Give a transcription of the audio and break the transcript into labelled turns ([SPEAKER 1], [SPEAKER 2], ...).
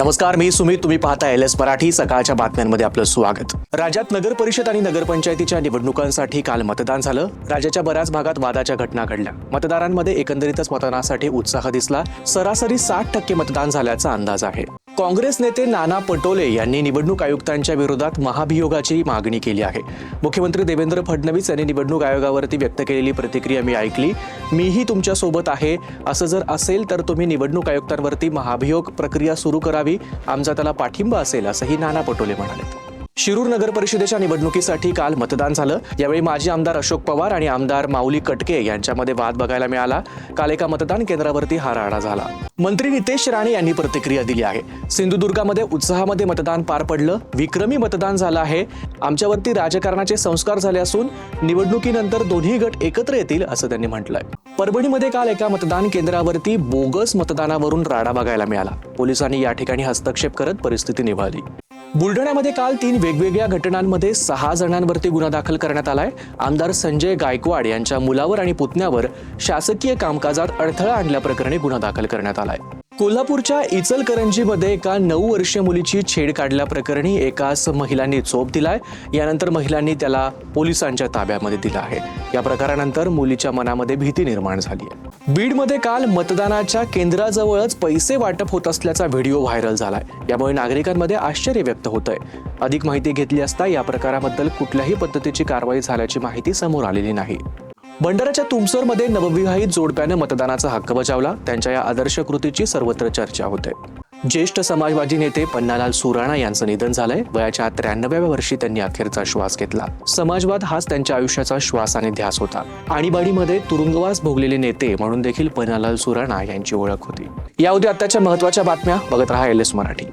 [SPEAKER 1] नमस्कार मी सुमित. तुम्ही पाहता एल एस मराठी. सकाळच्या बातम्यांमध्ये आपलं स्वागत. राज्यात नगर परिषद आणि नगरपंचायतीच्या निवडणुकांसाठी काल मतदान झालं. राज्याच्या बऱ्याच भागात वादाच्या घटना घडल्या. मतदारांमध्ये एकंदरीतच मतदानासाठी उत्साह दिसला. सरासरी साठ टक्के मतदान झाल्याचा अंदाज आहे. काँग्रेस नेते नाना पटोले यांनी निवडणूक आयुक्तांच्या विरोधात महाभियोगाची मागणी केली आहे. मुख्यमंत्री देवेंद्र फडणवीस यांनी निवडणूक आयोगावरती व्यक्त केलेली प्रतिक्रिया मी ऐकली. मीही तुमच्यासोबत आहे. असं जर असेल तर तुम्ही निवडणूक आयुक्तांवरती महाभियोग प्रक्रिया सुरू करावी. आमचा त्याला पाठिंबा असेल असंही नाना पटोले म्हणाले. शिरूर नगर परिषदेच्या निवडणुकीसाठी काल मतदान झालं. यावेळी माजी आमदार अशोक पवार आणि आमदार माऊली कटके यांच्यामध्ये वाद बघायला मिळाला. काल एका मतदान केंद्रावरती हा राडा झाला. मंत्री नितेश राणे यांनी प्रतिक्रिया दिली आहे. सिंधुदुर्गामध्ये उत्साहामध्ये मतदान पार पडलं. विक्रमी मतदान झालं आहे. आमच्यावरती राजकारणाचे संस्कार झाले असून निवडणुकीनंतर दोन्ही गट एकत्र येतील असं त्यांनी म्हटलंय. परभणीमध्ये काल एका मतदान केंद्रावरती बोगस मतदानावरून राडा बघायला मिळाला. पोलिसांनी या ठिकाणी हस्तक्षेप करत परिस्थिती निभावली. बुलढाण्यामध्ये काल तीन वेगवेगळ्या घटनांमध्ये सहा जणांवरती गुन्हा दाखल करण्यात आलाय. आमदार संजय गायकवाड यांच्या मुलावर आणि पुतण्यावर शासकीय कामकाजात अडथळा आणल्याप्रकरणी गुन्हा दाखल करण्यात आलाय. कोल्हापूरच्या इचलकरंजीमध्ये एका नऊ वर्षीय मुलीची छेड काढल्याप्रकरणी एकाच महिलांनी चोप दिलाय. यानंतर महिलांनी त्याला पोलिसांच्या ताब्यामध्ये दिला आहे. या प्रकारानंतर मुलीच्या मनामध्ये भीती निर्माण झाली आहे. बीडमध्ये काल मतदानाच्या केंद्राजवळच पैसे वाटप होत असल्याचा व्हिडिओ व्हायरल झालाय. यामुळे नागरिकांमध्ये आश्चर्य व्यक्त होत आहे अधिक माहिती घेतली असता या प्रकाराबद्दल कुठल्याही पद्धतीची कारवाई झाल्याची माहिती समोर आलेली नाही. भंडाऱ्याच्या तुमसरमध्ये नवविवाहित जोडप्यानं मतदानाचा हक्क बजावला. त्यांच्या या आदर्श कृतीची सर्वत्र चर्चा होते. ज्येष्ठ समाजवादी नेते पन्नालाल सुराणा यांचं निधन झालंय. वयाच्या त्र्याण्णव्या वर्षी त्यांनी अखेरचा श्वास घेतला. समाजवाद हाच त्यांच्या आयुष्याचा श्वास आणि ध्यास होता. आणीबाणीमध्ये तुरुंगवास भोगलेले नेते म्हणून देखील पन्नालाल सुराणा यांची ओळख होती. या उद्या आताच्या महत्त्वाच्या बातम्या बघत रहा एल एस मराठी.